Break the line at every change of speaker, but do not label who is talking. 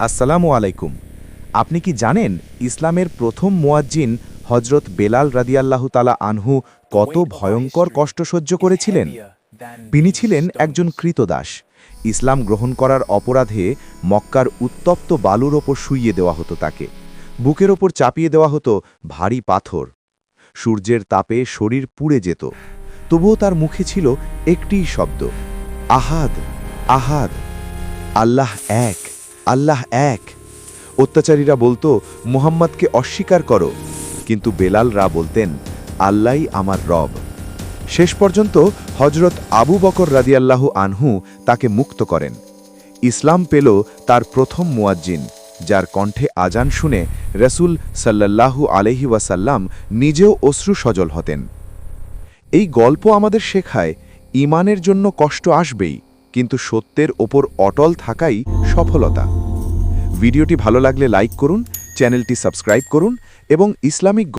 আসসালামু আলাইকুম। আপনি কি জানেন ইসলামের প্রথম মুয়াজ্জিন হজরত বেলাল রাদিয়াল্লাহু তালা আনহু কত ভয়ঙ্কর কষ্ট সহ্য করেছিলেন? তিনি ছিলেন একজন কৃতদাস। ইসলাম গ্রহণ করার অপরাধে মক্কার উত্তপ্ত বালুর ওপর শুইয়ে দেওয়া হতো তাকে। বুকের ওপর চাপিয়ে দেওয়া হতো ভারী পাথর। সূর্যের তাপে শরীর পুড়ে যেত। তবুও তার মুখে ছিল একটিই শব্দ, আহাদ আহাদ। আল্লাহ এক। আল্লাহ এক। অত্যাচারীরা বলতো, মুহাম্মদকে অস্বীকার করো। কিন্তু বেলালরা বলতেন, আল্লাহই আমার রব। শেষ পর্যন্ত হজরত আবু বকর রাদিয়াল্লাহু আনহু তাকে মুক্ত করেন। ইসলাম পেল তার প্রথম মুয়াজ্জিন, যার কণ্ঠে আজান শুনে রসুল সাল্লাল্লাহু আলহি ওয়াসাল্লাম নিজেও অশ্রু সজল হতেন। এই গল্প আমাদের শেখায়, ইমানের জন্য কষ্ট আসবেই। কিন্তু সত্যের ওপর অটল থাকাই সফলতা। ভিডিওটি ভালো লাগলে লাইক করুন, চ্যানেলটি সাবস্ক্রাইব করুন এবং ইসলামিক